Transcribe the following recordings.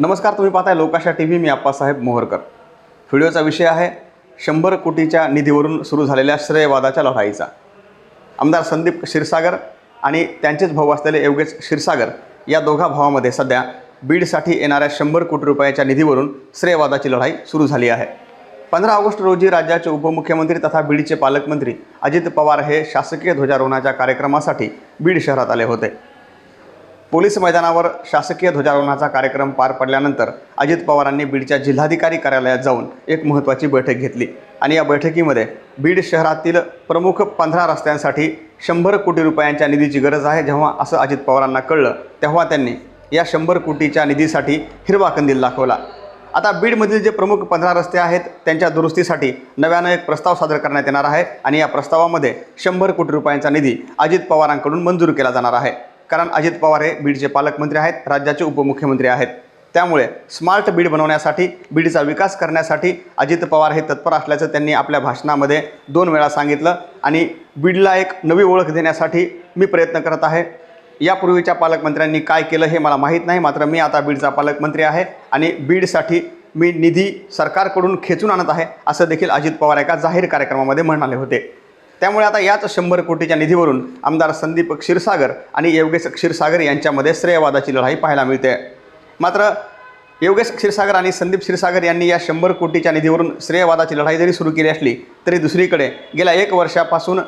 नमस्कार तुम्ही पाहताय लोकाशा टी व्ही मी आप्पासाहेब मोहरकर. व्हिडिओचा विषय आहे शंभर कोटीच्या निधीवरून सुरू झालेल्या श्रेयवादाच्या लढाईचा. आमदार संदीप क्षीरसागर आणि त्यांचेच भाऊ असलेले योगेश क्षीरसागर या दोघा भावामध्ये सध्या बीडसाठी येणाऱ्या शंभर कोटी रुपयाच्या निधीवरून श्रेयवादाची लढाई सुरू झाली आहे. पंधरा ऑगस्ट रोजी राज्याचे उपमुख्यमंत्री तथा बीडचे पालकमंत्री अजित पवार हे शासकीय ध्वजारोहणाच्या कार्यक्रमासाठी बीड शहरात आले होते. पोलीस मैदानावर शासकीय ध्वजारोहणाचा कार्यक्रम पार पडल्यानंतर अजित पवारांनी बीडच्या जिल्हाधिकारी कार्यालयात जाऊन एक महत्त्वाची बैठक घेतली. आणि या बैठकीमध्ये बीड शहरातील प्रमुख पंधरा रस्त्यांसाठी शंभर कोटी रुपयांच्या निधीची गरज आहे. जेव्हा असं अजित पवारांना कळलं तेव्हा त्यांनी या शंभर कोटीच्या निधीसाठी हिरवा कंदील दाखवला. आता बीडमधील जे प्रमुख पंधरा रस्ते आहेत त्यांच्या दुरुस्तीसाठी नव्यानं एक प्रस्ताव सादर करण्यात येणार आहे. आणि या प्रस्तावामध्ये शंभर कोटी रुपयांचा निधी अजित पवारांकडून मंजूर केला जाणार आहे. कारण अजित पवार हे बीडचे पालकमंत्री आहेत राज्याचे उपमुख्यमंत्री आहेत. त्यामुळे स्मार्ट बीड बनवण्यासाठी बीडचा विकास करण्यासाठी अजित पवार हे तत्पर असल्याचं त्यांनी आपल्या भाषणामध्ये दोन वेळा सांगितलं आणि बीडला एक नवी ओळख देण्यासाठी मी प्रयत्न करत आहे. यापूर्वीच्या पालकमंत्र्यांनी काय केलं हे मला माहीत नाही मात्र मी आता बीडचा पालकमंत्री आहे आणि बीडसाठी मी निधी सरकारकडून खेचून आणत आहे असं देखील अजित पवार एका जाहीर कार्यक्रमामध्ये म्हणाले होते. त्यामुळे आता याच शंभर कोटीच्या निधीवरून आमदार संदीप क्षीरसागर आणि योगेश क्षीरसागर यांच्यामध्ये श्रेयवादाची लढाई पाहायला मिळते. मात्र योगेश क्षीरसागर आणि संदीप क्षीरसागर यांनी या शंभर कोटीच्या निधीवरून श्रेयवादाची लढाई जरी सुरू केली असली तरी दुसरीकडे गेल्या एक वर्षापासून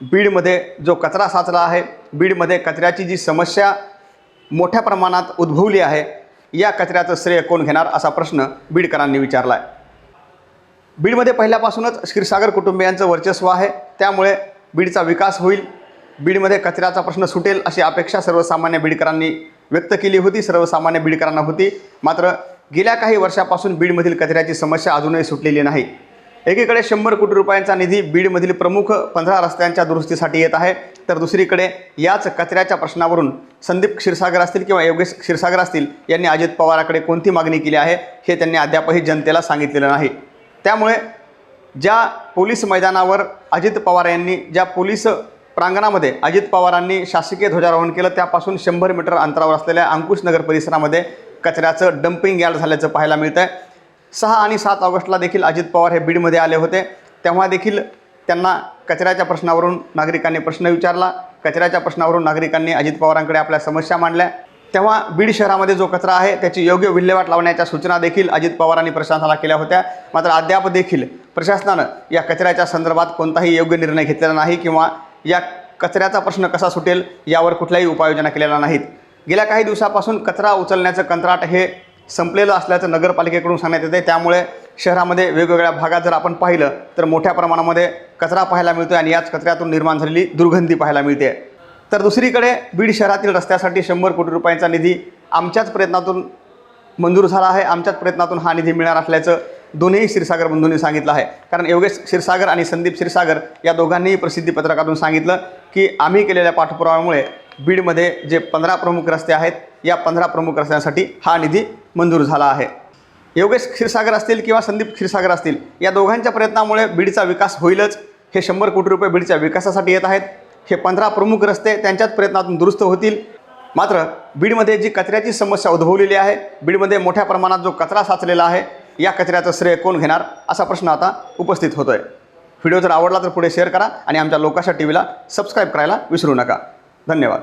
बीडमध्ये जो कचरा साचला आहे बीडमध्ये कचऱ्याची जी समस्या मोठ्या प्रमाणात उद्भवली आहे या कचऱ्याचं श्रेय कोण घेणार असा प्रश्न बीडकरांनी विचारला आहे बीडमध्ये पहिल्यापासूनच क्षीरसागर कुटुंबियांचं वर्चस्व आहे. त्यामुळे बीडचा विकास होईल. बीडमध्ये कचऱ्याचा प्रश्न सुटेल अशी अपेक्षा सर्वसामान्य बीडकरांनी व्यक्त केली होती सर्वसामान्य बीडकरांना होती. मात्र गेल्या काही वर्षापासून बीडमधील कचऱ्याची समस्या अजूनही सुटलेली नाही. एकीकडे शंभर कोटी रुपयांचा निधी बीडमधील प्रमुख पंधरा रस्त्यांच्या दुरुस्तीसाठी येत आहे. तर दुसरीकडे याच कचऱ्याच्या प्रश्नावरून संदीप क्षीरसागर असतील किंवा योगेश क्षीरसागर असतील यांनी अजित पवाराकडे कोणती मागणी केली आहे हे त्यांनी अद्यापही जनतेला सांगितलेलं नाही. त्यामुळे ज्या पोलीस मैदानावर अजित पवार यांनी ज्या पोलीस प्रांगणामध्ये अजित पवारांनी शासकीय ध्वजारोहण केलं त्यापासून शंभर मीटर अंतरावर असलेल्या अंकुश नगर परिसरामध्ये कचऱ्याचं डम्पिंग यार्ड झाल्याचं पाहायला मिळतं आहे सहा आणि सात ऑगस्टला देखील अजित पवार हे बीडमध्ये आले होते. तेव्हा देखील त्यांना कचऱ्याच्या प्रश्नावरून नागरिकांनी प्रश्न विचारला. कचऱ्याच्या प्रश्नावरून नागरिकांनी अजित पवारांकडे आपल्या समस्या मांडल्या. तेव्हा बीड शहरामध्ये जो कचरा आहे त्याची योग्य विल्हेवाट लावण्याच्या सूचना देखील अजित पवारांनी प्रशासनाला केल्या होत्या. मात्र अद्याप देखील प्रशासनानं या कचऱ्याच्या संदर्भात कोणताही योग्य निर्णय घेतलेला नाही किंवा या कचऱ्याचा प्रश्न कसा सुटेल यावर कुठल्याही उपाययोजना केलेल्या नाहीत. गेल्या काही दिवसापासून कचरा उचलण्याचं कंत्राट हे संपलेलं असल्याचं नगरपालिकेकडून सांगण्यात येते त्यामुळे शहरामध्ये वेगवेगळ्या भागात जर आपण पाहिलं तर मोठ्या प्रमाणामध्ये कचरा पाहायला मिळतो आणि याच कचऱ्यातून निर्माण झालेली दुर्गंधी पाहायला मिळते. तर दुसरीकडे बीड शहरातील रस्त्यासाठी शंभर कोटी रुपयांचा निधी आमच्याच प्रयत्नातून मंजूर झाला आहे. आमच्याच प्रयत्नातून हा निधी मिळणार असल्याचं दोन्ही क्षीरसागर बंधूंनी सांगितलं आहे. कारण योगेश क्षीरसागर आणि संदीप क्षीरसागर या दोघांनीही प्रसिद्धीपत्रकातून सांगितलं की आम्ही केलेल्या पाठपुराव्यामुळे बीडमध्ये जे पंधरा प्रमुख रस्ते आहेत या पंधरा प्रमुख रस्त्यांसाठी हा निधी मंजूर झाला आहे. योगेश क्षीरसागर असतील किंवा संदीप क्षीरसागर असतील या दोघांच्या प्रयत्नामुळे बीडचा विकास होईलच. हे शंभर कोटी रुपये बीडच्या विकासासाठी येत आहेत. हे पंधरा प्रमुख रस्ते त्यांच्याच प्रयत्नातून दुरुस्त होतील. मात्र बीडमध्ये जी कचऱ्याची समस्या उद्भवलेली आहे बीडमध्ये मोठ्या प्रमाणात जो कचरा साचलेला आहे या कचऱ्याचं श्रेय कोण घेणार? असा प्रश्न आता उपस्थित होतोय. व्हिडिओ जर आवडला तर पुढे शेअर करा आणि आमच्या लोकाशा टी व्हीला सबस्क्राईब करायला विसरू नका. धन्यवाद.